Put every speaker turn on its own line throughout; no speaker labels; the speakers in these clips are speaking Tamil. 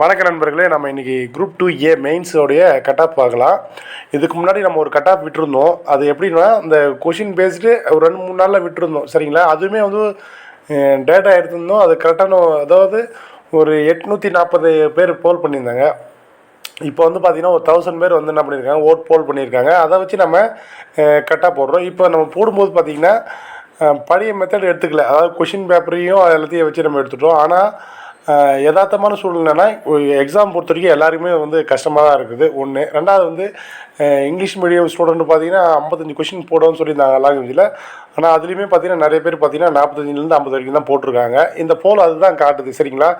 வணக்க நண்பர்களே நம்ம இன்னைக்கு குரூப் டூ ஏ மெயின்ஸோடைய கட் ஆஃப் பார்க்கலாம். இதுக்கு முன்னாடி நம்ம ஒரு கட் ஆஃப் விட்டுருந்தோம். அது எப்படின்னா இந்த கொஷின் பேஸ்டு ஒரு ரெண்டு மூணு நாளில் விட்டுருந்தோம். சரிங்களா? அதுவுமே வந்து டேட்டா எடுத்திருந்தோம். அது கரெக்டான அதாவது ஒரு எட்நூற்றி நாற்பது பேர் போல் பண்ணியிருந்தாங்க. இப்போ வந்து பார்த்தீங்கன்னா ஒரு தௌசண்ட் பேர் வந்து என்ன பண்ணியிருக்காங்க? ஓட் போல் பண்ணியிருக்காங்க. அதை வச்சு நம்ம கட்டாக போடுறோம். இப்போ நம்ம போடும்போது பார்த்தீங்கன்னா பழைய மெத்தட் எடுத்துக்கல. அதாவது கொஷின் பேப்பரையும் அது எல்லாத்தையும் வச்சு நம்ம எடுத்துட்டோம். ஆனால் யதார்த்தமான சூழ்நிலைனா எக்ஸாம் பொறுத்த வரைக்கும் எல்லாருக்குமே வந்து கஷ்டமாக தான் இருக்குது. ஒன்று ரெண்டாவது வந்து இங்கிலீஷ் மீடியம் ஸ்டூடெண்ட் பார்த்தீங்கன்னா ஐம்பத்தஞ்சு கொஷின் போடுவோம்னு சொல்லியிருந்தாங்க லாங்குவேஜில் ஆனால் அதுலேயுமே பார்த்தீங்கன்னா நிறைய பேர் பார்த்தீங்கன்னா நாற்பத்தஞ்சிலேருந்து ஐம்பது வரைக்கும் தான் போட்டிருக்காங்க. இந்த போல் அதுதான் காட்டுது சரிங்களா?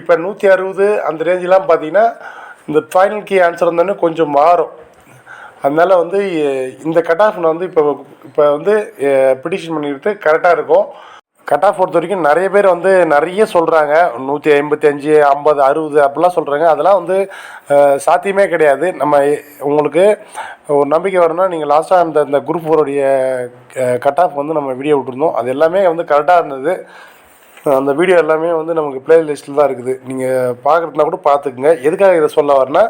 இப்போ நூற்றி அறுபது அந்த ரேஞ்செலாம் பார்த்தீங்கன்னா இந்த ஃபைனல் கீ ஆன்சர் வந்தோடனே கொஞ்சம் மாறும். அதனால் வந்து இந்த கட் ஆஃப் வந்து இப்போ இப்போ வந்து பிடிஷன் பண்ணிட்டு கரெக்டாக இருக்கும். கட் ஆஃப் பொறுத்த வரைக்கும் நிறைய பேர் வந்து நிறைய சொல்கிறாங்க நூற்றி ஐம்பத்தி அஞ்சு ஐம்பது அறுபது அப்படிலாம் சொல்கிறாங்க அதெல்லாம் வந்து சாத்தியமே கிடையாது. நம்ம உங்களுக்கு ஒரு நம்பிக்கை வரணும்னா நீங்கள் லாஸ்ட்டாக அந்த இந்த குரூப் ஃபோருடைய கட் ஆஃப் வந்து நம்ம வீடியோ விட்டுருந்தோம். அது எல்லாமே வந்து கரெக்டாக இருந்தது. அந்த வீடியோ எல்லாமே வந்து நமக்கு பிளேலிஸ்ட்டில் தான் இருக்குது. நீங்கள் பார்க்குறதுனா கூட பார்த்துக்குங்க எதுக்காக இதை சொல்ல வரேன்னா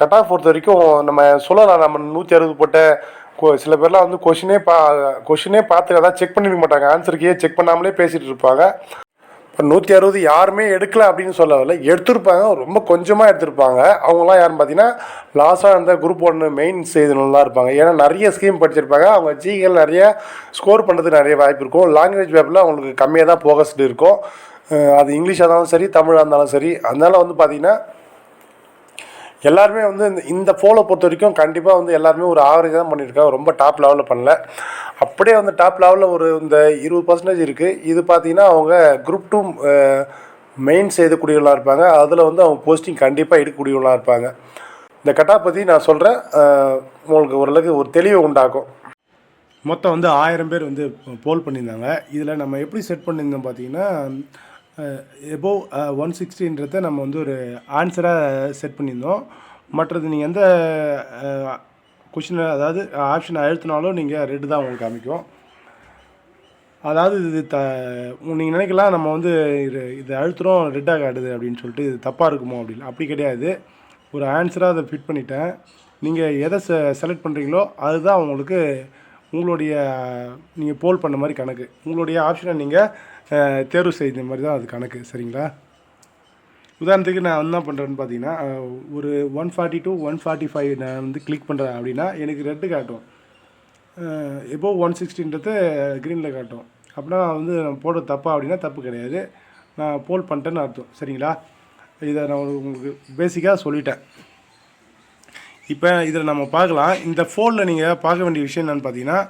கட் ஆஃப் பொறுத்த வரைக்கும் நம்ம சொல்லலாம். நம்ம நூற்றி அறுபது போட்ட சில பேர்லாம் வந்து கொஷினே பா கொஷினே பார்த்து அதான் செக் பண்ணிருக்க மாட்டாங்க. ஆன்சருக்கே செக் பண்ணாமலே பேசிகிட்டு இருப்பாங்க. இப்போ நூற்றி அறுபது யாருமே எடுக்கல அப்படின்னு சொல்ல வரல. எடுத்திருப்பாங்க ரொம்ப கொஞ்சமாக எடுத்திருப்பாங்க. அவங்களாம் யாருன்னு பார்த்தீங்கன்னா லாஸ்ட்டாக இருந்த குரூப் ஒன்று மெயின் செய்தலாம் இருப்பாங்க. ஏன்னா நிறைய ஸ்கீம் படிச்சிருப்பாங்க. அவங்க ஜிஎல் நிறைய ஸ்கோர் பண்ணுறதுக்கு நிறைய வாய்ப்பு இருக்கும். லாங்குவேஜ் பேப்பரில் அவங்களுக்கு கம்மியாக தான் ஃபோகஸ்டு இருக்கும் அது இங்கிலீஷாக இருந்தாலும் சரி தமிழாக இருந்தாலும் சரி. அதனால் வந்து பார்த்திங்கன்னா எல்லாருமே வந்து இந்த இந்த ஃபோலை பொறுத்த வரைக்கும் கண்டிப்பாக வந்து எல்லாருமே ஒரு ஆவரேஜ் தான் பண்ணியிருக்காங்க ரொம்ப டாப் லெவலில் பண்ணல. அப்படியே வந்து டாப் லெவலில் ஒரு இந்த இருபது பர்சன்டேஜ் இருக்குது இது பார்த்தீங்கன்னா அவங்க குரூப் டூ மெயின் செய்யக்கூடியவங்களாக இருப்பாங்க. அதில் வந்து அவங்க போஸ்டிங் கண்டிப்பாக எடுக்கக்கூடியவங்களாக இருப்பாங்க. இந்த கட்டா பற்றி நான் சொல்கிறேன் உங்களுக்கு ஓரளவுக்கு ஒரு தெளிவை உண்டாக்கும். மொத்தம் வந்து ஆயிரம் பேர் வந்து போல் பண்ணியிருந்தாங்க. இதில் நம்ம எப்படி செட் பண்ணியிருந்தோம் பார்த்தீங்கன்னா எபோவ் ஒன் சிக்ஸ்டின்றத நம்ம வந்து ஒரு ஆன்சராக செட் பண்ணியிருந்தோம். மற்றது நீங்கள் எந்த கொஷினை அதாவது ஆப்ஷனை அழுத்தினாலும் நீங்கள் ரெட்டு தான் உங்களுக்கு காமிக்கும் அதாவது இது த நீங்கள் நினைக்கலாம் நம்ம வந்து இது இது அழுத்துகிறோம் ரெட்டாக காட்டுது அப்படின்னு சொல்லிட்டு இது தப்பாக இருக்குமோ அப்படின்னு. அப்படி கிடையாது. ஒரு ஆன்சராக அதை ஃபிட் பண்ணிட்டேன். நீங்கள் எதை செ செலக்ட் பண்ணுறீங்களோ அதுதான் உங்களுக்கு உங்களுடைய நீங்கள் போல் பண்ண மாதிரி கணக்கு. உங்களுடைய ஆப்ஷனை நீங்கள் தேர்வு செய்த மாதிரி தான் அது கணக்கு சரிங்களா? உதாரணத்துக்கு நான் என்ன பண்ணுறேன்னு பார்த்தீங்கன்னா ஒரு one forty two one forty five நான் வந்து கிளிக் பண்ணுறேன் அப்படின்னா எனக்கு ரெட்டு காட்டும். எப்போ ஒன் சிக்ஸ்டின்றது க்ரீனில் காட்டும். அப்படின்னா வந்து நான் போட தப்பா அப்படின்னா தப்பு கிடையாது. நான் போல் பண்ணிட்டேன்னு அர்த்தம் சரிங்களா? இதை நான் உங்களுக்கு பேசிக்காக சொல்லிட்டேன். இப்போ இதில் நம்ம பார்க்கலாம். இந்த ஃபோனில் நீங்கள் பார்க்க வேண்டிய விஷயம் என்னென்னு பார்த்தீங்கன்னா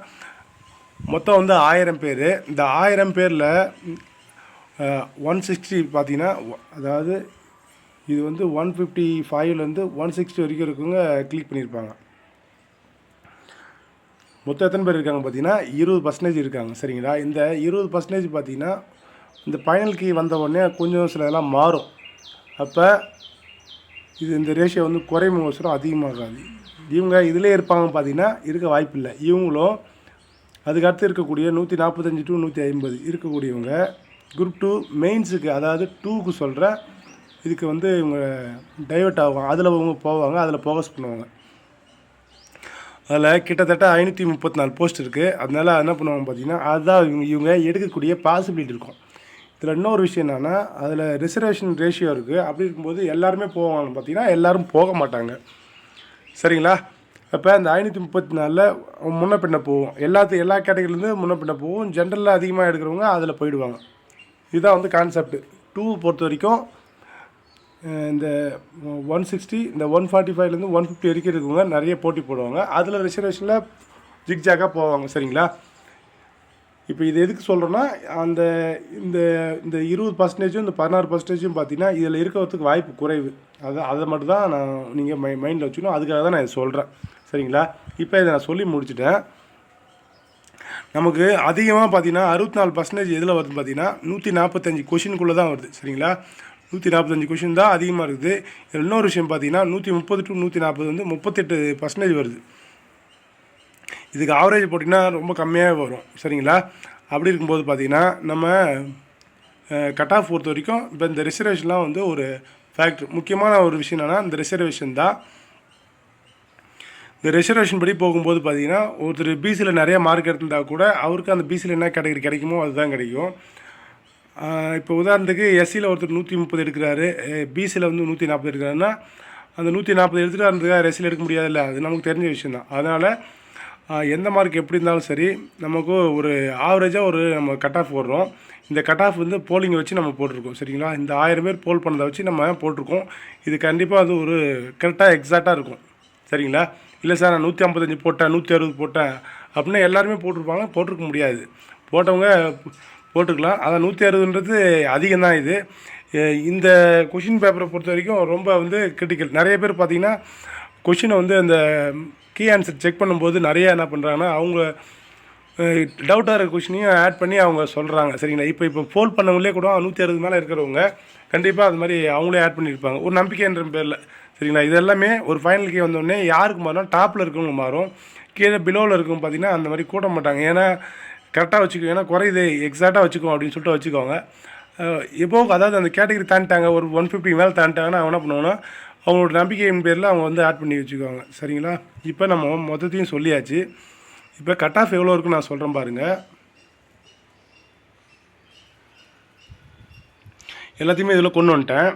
மொத்தம் வந்து ஆயிரம் பேர். இந்த ஆயிரம் பேரில் ஒன் சிக்ஸ்டி பார்த்தீங்கன்னா அதாவது இது வந்து ஒன் ஃபிஃப்டி ஃபைவ்லேருந்து ஒன் சிக்ஸ்டி வரைக்கும் இருக்கவங்க கிளிக் பண்ணியிருப்பாங்க மொத்தம் எத்தனை பேர் இருக்காங்க பார்த்தீங்கன்னா இருபது பர்சன்டேஜ் இருக்காங்க சரிங்களா? இந்த இருபது பர்சன்டேஜ் பார்த்தீங்கன்னா இந்த ஃபைனலுக்கு வந்த உடனே கொஞ்சம் சில இதெல்லாம் மாறும். அப்போ இது இந்த ரேஷியோ வந்து குறையும் அவசரம் அதிகமாகாது. இவங்க இதிலே இருப்பாங்க பார்த்தீங்கன்னா இருக்க வாய்ப்பில்லை. இவங்களும் அதுக்கடுத்து இருக்கக்கூடிய நூற்றி நாற்பத்தஞ்சு டு நூற்றி ஐம்பது இருக்கக்கூடியவங்க குரூப் டூ மெயின்ஸுக்கு அதாவது டூக்கு சொல்கிற இதுக்கு வந்து இவங்க டைவர்ட் ஆகும் அதில் இவங்க போவாங்க அதில் ஃபோகஸ் பண்ணுவாங்க. அதில் கிட்டத்தட்ட ஐநூற்றி முப்பத்தி நாலு போஸ்ட் இருக்குது அதனால என்ன பண்ணுவாங்க பார்த்தீங்கன்னா அதுதான் இவங்க இவங்க எடுக்கக்கூடிய பாசிபிலிட்டி இருக்கும். இதில் இன்னொரு விஷயம் என்னென்னா அதில் ரிசர்வேஷன் ரேஷியோ இருக்குது அப்படி இருக்கும்போது எல்லாருமே போவாங்கன்னு பார்த்தீங்கன்னா எல்லாரும் போக மாட்டாங்க. சரிங்களா? அப்போ அந்த ஐநூற்றி முப்பத்தி நாலில் முன்ன பின்ன போவோம். எல்லாத்து எல்லா கேட்டகரியிலேருந்து முன்ன பின்ன போவோம். ஜென்ரலில் அதிகமாக எடுக்கிறவங்க அதில் போயிடுவாங்க. இதுதான் வந்து கான்செப்ட் டூ பொறுத்த வரைக்கும் இந்த ஒன் சிக்ஸ்டி இந்த ஒன் ஃபார்ட்டி ஃபைவ்லேருந்து ஒன் ஃபிஃப்டி வரைக்கும் இருக்கவங்க நிறைய போட்டி போடுவாங்க. அதில் ரிசர்வேஷனில் ஜிக்ஜாக்காக போவாங்க சரிங்களா? இப்போ இது எதுக்கு சொல்கிறோன்னா அந்த இந்த இந்த இருபது பர்சன்டேஜும் இந்த பதினாறு பர்சன்டேஜும் பார்த்தீங்கன்னா இதில் இருக்கிறதுக்கு வாய்ப்பு குறைவு. அதை அதை மட்டும் தான் நான் நீங்கள் மை மைண்டில் வச்சுக்கணும். அதுக்காக தான் நான் இதை சொல்கிறேன் சரிங்களா? இப்போ இதை நான் சொல்லி முடிச்சிட்டேன். நமக்கு அதிகமாக பார்த்தீங்கன்னா அறுபத்தி நாலு பர்சன்டேஜ் எதில் வருது பார்த்தீங்கன்னா நூற்றி நாற்பத்தஞ்சு கொஷினுக்குள்ளே தான் வருது. சரிங்களா? நூற்றி நாற்பத்தஞ்சு கொஷின் தான் அதிகமாக இருக்குது. இதில் இன்னொரு விஷயம் பார்த்தீங்கன்னா நூற்றி முப்பது டு நூற்றி நாற்பது வந்து முப்பத்தெட்டு பர்சன்டேஜ் வருது. இதுக்கு ஆவரேஜ் போட்டிங்கன்னா ரொம்ப கம்மியாக வரும். சரிங்களா? அப்படி இருக்கும்போது பார்த்தீங்கன்னா நம்ம கட் ஆஃப் பொறுத்த வரைக்கும் இப்போ இந்த ரிசர்வேஷன்லாம் வந்து ஒரு ஃபேக்டர் முக்கியமான ஒரு விஷயம் என்னென்னா இந்த ரிசர்வேஷன் தான். இந்த ரிசர்வேஷன் படி போகும்போது பார்த்தீங்கன்னா ஒருத்தர் பிசியில் நிறைய மார்க் எடுத்திருந்தால் கூட அவருக்கு அந்த பிசியில் என்ன கேட்டகரி கிடைக்குமோ அதுதான் கிடைக்கும். இப்போ உதாரணத்துக்கு எஸ்சியில் ஒருத்தர் நூற்றி முப்பது எடுக்கிறாரு பிசியில் வந்து நூற்றி நாற்பது எடுக்கிறாருன்னா அந்த நூற்றி நாற்பது எடுத்துகிட்டு அந்த எஸ்சியில் எடுக்க முடியாதுல்ல அது நமக்கு தெரிஞ்ச விஷயம் தான். அதனால் எந்த மார்க் எப்படி இருந்தாலும் சரி நமக்கு ஒரு ஆவரேஜாக ஒரு நம்ம கட் ஆஃப் போடுறோம். இந்த கட் ஆஃப் வந்து போலிங்கை வச்சு நம்ம போட்டிருக்கோம் சரிங்களா? இந்த ஆயிரம் பேர் போல் பண்ணதை வச்சு நம்ம போட்டிருக்கோம். இது கண்டிப்பாக அது ஒரு கரெக்டாக எக்ஸாக்டாக இருக்கும் சரிங்களா? இல்லை சார் நான் நூற்றி ஐம்பத்தஞ்சு போட்டேன் நூற்றி அறுபது போட்டேன் அப்படின்னா எல்லாருமே போட்டிருப்பாங்க போட்டிருக்க முடியாது. போட்டவங்க போட்டுக்கலாம். அதான் நூற்றி அறுபதுன்றது அதிகம் தான் இது இந்த கொஷின் பேப்பரை பொறுத்த வரைக்கும் ரொம்ப வந்து கிரிட்டிக்கல் நிறைய பேர் பார்த்திங்கன்னா கொஷினை வந்து அந்த கீ ஆன்சர் செக் பண்ணும்போது நிறைய என்ன பண்ணுறாங்கன்னா அவங்க டவுட்டாக இருக்க கொஷினையும் ஆட் பண்ணி அவங்க சொல்கிறாங்க சரிங்களா? இப்போ இப்போ ஃபோல் பண்ணவங்களே கூட நூற்றி அறுபது மேலே இருக்கிறவங்க கண்டிப்பாக அது மாதிரி அவங்களே ஆட் பண்ணியிருப்பாங்க ஒரு நம்பிக்கைன்ற பேரில். சரிங்களா? இது எல்லாமே ஒரு ஃபைனல் கே வந்தோடனே யாருக்கு மாறும் டாப்பில் இருக்கவங்க மாறும். கீழே பிலோவில் இருக்கவங்க பார்த்தீங்கன்னா அந்த மாதிரி கூட்ட மாட்டாங்க. ஏன்னா கரெக்டாக வச்சுக்கோ ஏன்னா குறையுது. எக்ஸாக்டாக வச்சுக்கோ அப்படின்னு சொல்லிட்டு வச்சுக்கோங்க. எப்போ அதாவது அந்த கேட்டகரி தாண்டிட்டாங்க. ஒரு ஒன் ஃபிஃப்டி மேலே தாண்டிட்டாங்கன்னா அவங்க என்ன பண்ணுவாங்கன்னா அவங்களோட நம்பிக்கையின் பேரில் அவங்க வந்து ஆட் பண்ணி வச்சுக்குவாங்க. சரிங்களா? இப்போ நம்ம மொத்தத்தையும் சொல்லியாச்சு. இப்போ கட் ஆஃப் எவ்வளோ இருக்குன்னு நான் சொல்கிறேன் பாருங்கள் எல்லாத்தையுமே இதில் கொண்டு வந்துட்டேன்.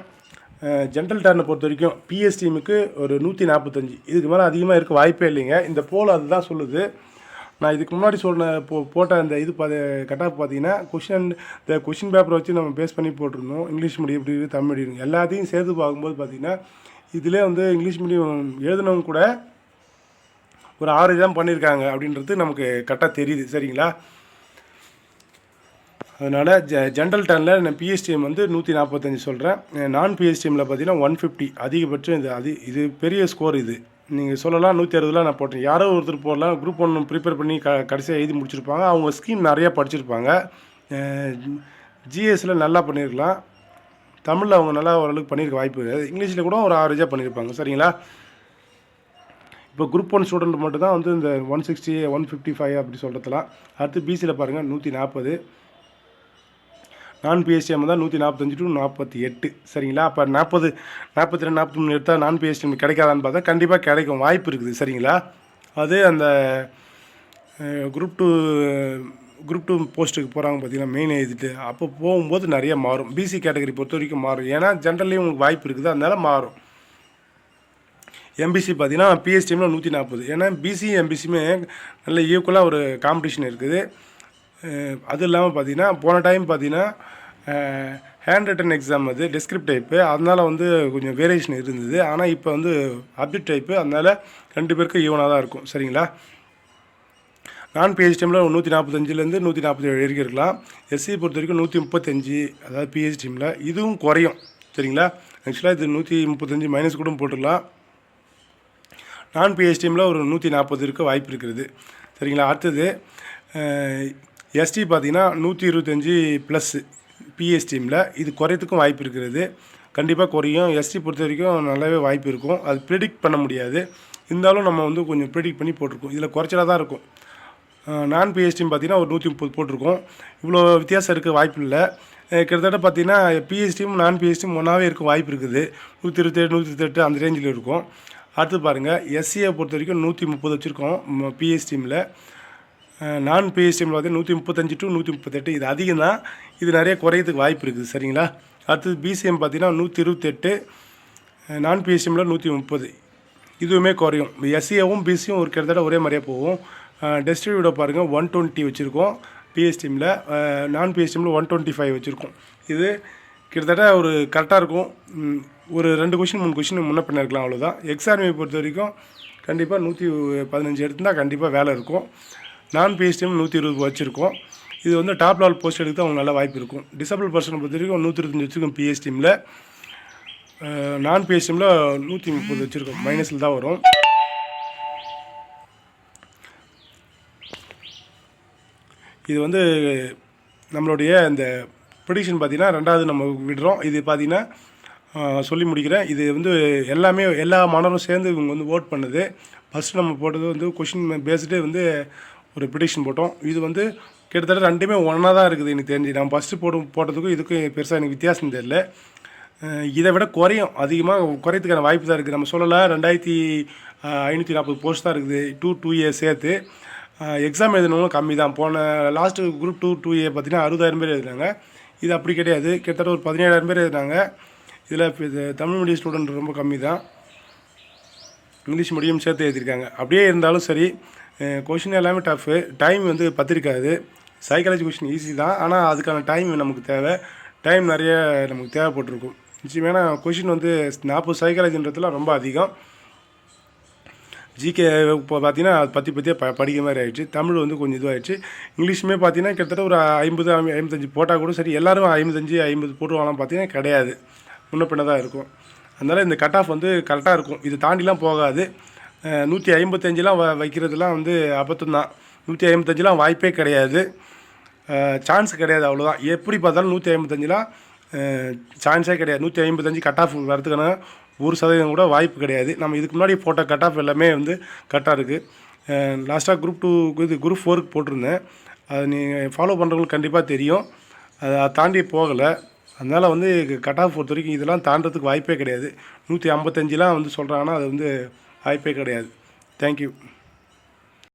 ஜென்ரல் டர்னை பொறுத்த வரைக்கும் பிஎஸ் டீமுக்கு ஒரு நூற்றி நாற்பத்தஞ்சு இதுக்கு மேலே அதிகமாக இருக்க வாய்ப்பே இல்லைங்க. இந்த போல் அதுதான் சொல்லுது. நான் இதுக்கு முன்னாடி சொன்ன போ போட்ட அந்த இது பா கட் ஆஃப் பார்த்தீங்கன்னா கொஷின் இந்த கொஷின் பேப்பரை வச்சு நம்ம பேஸ் பண்ணி போட்டிருந்தோம். இங்கிலீஷ் மீடியம் எப்படி தமிழ் மீடியம் எல்லாத்தையும் சேர்த்து பார்க்கும்போது பார்த்தீங்கன்னா இதிலே வந்து இங்கிலீஷ் மீடியம் எழுதினவங்க கூட ஒரு ஆறு தான் பண்ணியிருக்காங்க அப்படின்றது நமக்கு கரெக்டாக தெரியுது. சரிங்களா? அதனால் ஜ ஜென்ரல் டர்னில் நான் பிஎஸ்டிஎம் வந்து நூற்றி நாற்பத்தஞ்சு சொல்கிறேன் நான் பிஎஸ்டிஎம்மில் பார்த்தீங்கன்னா ஒன் ஃபிஃப்டி அதிகபட்சம் இது அது இது பெரிய ஸ்கோர் இது. நீங்கள் சொல்லலாம் நூற்றி அறுபதுலாம் நான் போட்டேன். யாரோ ஒருத்தர் போடலாம் குரூப் ஒன்று ப்ரிப்பேர் பண்ணி க கடைசியாக எழுதி முடிச்சிருப்பாங்க. அவங்க ஸ்கீம் நிறையா படிச்சிருப்பாங்க. ஜிஎஸ்சில் நல்லா பண்ணியிருக்கலாம் தமிழில் அவங்க நல்லா ஓரளவுக்கு பண்ணியிருக்க வாய்ப்பு கிடையாது இங்கிலீஷில் கூட ஒரு ஆவரேஜாக பண்ணியிருப்பாங்க சரிங்களா? இப்போ குரூப் ஒன் ஸ்டூடெண்ட் மட்டும் தான் வந்து இந்த one sixty one fifty five அப்படி சொல்கிறதுலாம் அடுத்து பிசியில் பாருங்கள் நூற்றி நாற்பது நான் பிஎஸ்டிஎம் தான் நூற்றி நாற்பத்தஞ்சு டு நாற்பத்தி எட்டு. சரிங்களா? அப்போ நாற்பது நாற்பத்தி ரெண்டு நாற்பத்தி மூணு எடுத்தால் நான் பிஎஸ்டிஎம் கிடைக்காதான்னு பார்த்தா கண்டிப்பாக கிடைக்கும் வாய்ப்பு இருக்குது. சரிங்களா? அது அந்த குரூப் டூ குரூப் டூ போஸ்ட்டுக்கு போகிறாங்க பார்த்தீங்கன்னா மெயின் எழுதிட்டு அப்போ போகும்போது நிறைய மாறும். பிசி கேட்டகரி பொறுத்த வரைக்கும் மாறும். ஏன்னா ஜென்ரல்லையும் உங்களுக்கு வாய்ப்பு இருக்குது அதனால மாறும். எம்பிசி பார்த்தீங்கன்னா பிஎஸ் டீமில் நூற்றி நாற்பது ஏன்னா பிசி எம்பிசியுமே நல்ல ஈக்குவலாக ஒரு காம்படிஷன் இருக்குது. அது இல்லாமல் பார்த்தீங்கன்னா போன டைம் பார்த்தீங்கன்னா ஹேண்ட் ரிட்டன் எக்ஸாம் அது டெஸ்கிரிப்ட் டைப்பு அதனால் வந்து கொஞ்சம் வேரியேஷன் இருந்தது. ஆனால் இப்போ வந்து அப்ஜெக்ட் டைப்பு அதனால் ரெண்டு பேருக்கும் ஈவனாக தான் இருக்கும். சரிங்களா? நான் பிஹெச் டீமில் நூற்றி நாற்பத்தஞ்சிலேருந்து நூற்றி நாற்பத்தி ஏழு வரைக்கும் இருக்கலாம் எஸ்சி பொறுத்த வரைக்கும் நூற்றி முப்பத்தஞ்சு அதாவது பிஹெச் டீமில் இதுவும் குறையும். சரிங்களா? ஆக்சுவலாக இது நூற்றி முப்பத்தஞ்சு மைனஸ் கூட போட்டுடலாம் நான் பிஹெச் டீமில் ஒரு நூற்றி நாற்பது இருக்க வாய்ப்பு இருக்கிறது சரிங்களா? அடுத்தது எஸ்டி பார்த்திங்கன்னா நூற்றி இருபத்தஞ்சி ப்ளஸ் பிஎஸ் டீமில் இது குறையத்துக்கும் வாய்ப்பு இருக்கிறது கண்டிப்பாக குறையும். எஸ்டி பொறுத்த வரைக்கும் நல்லாவே வாய்ப்பு இருக்கும். அது ப்ரிடிக்ட் பண்ண முடியாது. இருந்தாலும் நம்ம வந்து கொஞ்சம் ப்ரிடிக்ட் பண்ணி போட்டிருக்கோம். இதில் குறைச்சலாக தான் இருக்கும். நான் பிஹெச்டின்னு பார்த்தீங்கன்னா ஒரு நூற்றி முப்பது போட்டிருக்கோம். இவ்வளோ வித்தியாசம் இருக்க வாய்ப்பு இல்லை. கிட்டத்தட்ட பார்த்தீங்கன்னா பிஹெச்டியும் நான் பிஹெச்டியும் ஒன்றாவே இருக்க வாய்ப்பு இருக்குது. நூற்றி இருபத்தேழு நூற்றி இருபத்தெட்டு அந்த ரேஞ்சில் இருக்கும். அடுத்து பாருங்கள் எஸ்சியை பொறுத்த வரைக்கும் நூற்றி முப்பது வச்சுருக்கோம் பிஹெச்டிமில் நான் பிஹெச் பார்த்தீங்கன்னா நூற்றி முப்பத்தஞ்சு டு நூற்றி முப்பத்தெட்டு. இது அதிகம் தான். இது நிறைய குறையத்துக்கு வாய்ப்பு இருக்குது சரிங்களா? அடுத்தது பிசிஎம் பார்த்தீங்கன்னா நூற்றி இருபத்தெட்டு நான் பிஹெச்டிஎம்மில் நூற்றி முப்பது. இதுவுமே குறையும். எஸ்சிஏவும் பிசியும் ஒரு கிட்டத்தட்ட ஒரே மாதிரியே போகும். டெஸ்டிவியோட பாருங்கள் ஒன் டுவெண்ட்டி வச்சுருக்கோம். பிஎஸ்டிமில் நான் பிஎஸ்டிமில் ஒன் டுவெண்ட்டி ஃபைவ் வச்சுருக்கோம். இது கிட்டத்தட்ட ஒரு கரெக்டாக இருக்கும். ஒரு ரெண்டு கொஷின் மூணு கொஷின் முன்ன பின்ன இருக்கலாம் அவ்வளோதான் எக்ஸாமியை பொறுத்த வரைக்கும் கண்டிப்பாக நூற்றி பதினஞ்சு எடுத்திருந்தால் கண்டிப்பாக வேலை இருக்கும். நான் பிஎஸ்டிஎம் நூற்றி இருபது வச்சுருக்கோம். இது வந்து டாப் லெவல் போஸ்ட் எடுத்து அவங்க நல்ல வாய்ப்பு இருக்கும். டிசபிள் பர்சனை பொறுத்த வரைக்கும் நூற்றி இருபத்தஞ்சு வச்சுருக்கோம் பிஹெச் நான் பிஎஸ்டிஎம்மில் நூற்றி முப்பது வச்சுருக்கோம். மைனஸில் தான் வரும். இது வந்து நம்மளுடைய இந்த ப்ரிடிக்ஷன் பார்த்தீங்கன்னா ரெண்டாவது நம்ம விடுறோம். இது பார்த்தீங்கன்னா சொல்லி முடிக்கிறேன். இது வந்து எல்லாமே எல்லா மாணவரும் சேர்ந்து இவங்க வந்து ஓட் பண்ணுது. ஃபஸ்ட்டு நம்ம போட்டது வந்து கொஷின் பேஸ்டு வந்து ஒரு ப்ரிடிக்ஷன் போட்டோம். இது வந்து கிட்டத்தட்ட ரெண்டுமே ஒன்றா தான் இருக்குது எனக்கு தெரிஞ்சு. நான் ஃபஸ்ட்டு போட்டு போட்டதுக்கும் இதுக்கும் பெருசாக எனக்கு வித்தியாசம் தெரியல. இதை விட குறையும். அதிகமாக குறையத்துக்கான வாய்ப்பு தான் இருக்குது. நம்ம சொல்லலை ரெண்டாயிரத்தி ஐநூற்றி நாற்பது போஸ்ட் தான் இருக்குது. டூ டூ இயர்ஸ் சேர்த்து. எக்ஸாம் எழுதினவங்களும் கம்மி தான் போன last group two two A பார்த்தீங்கன்னா அறுபதாயிரம் பேர் எழுதினாங்க. இது அப்படி கிடையாது. கிட்டத்தட்ட ஒரு பதினேழாயிரம் பேர் எழுதினாங்க. இதில் இப்போ இது தமிழ் மீடியம் ஸ்டூடெண்ட் ரொம்ப கம்மி தான் இங்கிலீஷ் மீடியம் சேர்த்து எழுதியிருக்காங்க. அப்படியே இருந்தாலும் சரி கொஷின் எல்லாமே டஃப்பு டைம் வந்து பத்திருக்காது. சைக்காலஜி கொஷின் ஈஸி தான். ஆனால் அதுக்கான டைம் நமக்கு தேவை. டைம் நிறைய நமக்கு தேவைப்பட்டிருக்கும். நிச்சயமான கொஷின் வந்து நாற்பது சைக்காலஜின்றதுலாம் ரொம்ப அதிகம். ஜிகே இப்போ பார்த்தீங்கன்னா அது பற்றி பற்றியே ப படிக்கிற மாதிரி ஆயிடுச்சு. தமிழ் வந்து கொஞ்சம் இதுவாகிடுச்சு இங்கிலீஷுமே பார்த்தீங்கன்னா கிட்டத்தட்ட ஒரு ஐம்பது ஐம்பத்தஞ்சு போட்டால் கூட சரி எல்லோரும் ஐம்பத்தஞ்சு ஐம்பது போட்டுவாங்களாம் பார்த்தீங்கன்னா கிடையாது. முன்ன பின்ன தான் இருக்கும். அதனால் இந்த கட் ஆஃப் வந்து கரெக்டாக இருக்கும். இது தாண்டிலாம் போகாது. நூற்றி ஐம்பத்தஞ்சுலாம் வ வைக்கிறதுலாம் வந்து அபத்தம் தான் நூற்றி ஐம்பத்தஞ்சுலாம் வாய்ப்பே கிடையாது. சான்ஸ் கிடையாது அவ்வளோதான் எப்படி பார்த்தாலும் நூற்றி ஐம்பத்தஞ்சுலாம் சான்ஸே கிடையாது. நூற்றி ஐம்பத்தஞ்சு கட் ஆஃப் வரதுக்கான ஒரு சதவீதம் கூட வாய்ப்பு கிடையாது. நம்ம இதுக்கு முன்னாடி போட்ட கட் ஆஃப் எல்லாமே வந்து கரெக்டாக இருக்குது லாஸ்ட்டாக குரூப் டூ இது குரூப் ஃபோருக்கு போட்டிருந்தேன். அது நீங்கள் ஃபாலோ பண்ணுறவங்களுக்கு கண்டிப்பாக தெரியும். அதை தாண்டி போகலை. அதனால் வந்து கட் ஆஃப் பொறுத்த வரைக்கும் இதெல்லாம் தாண்டதுக்கு வாய்ப்பே கிடையாது. நூற்றி ஐம்பத்தஞ்சிலாம் வந்து சொல்கிறாங்கன்னா அது வந்து வாய்ப்பே கிடையாது. தேங்க்யூ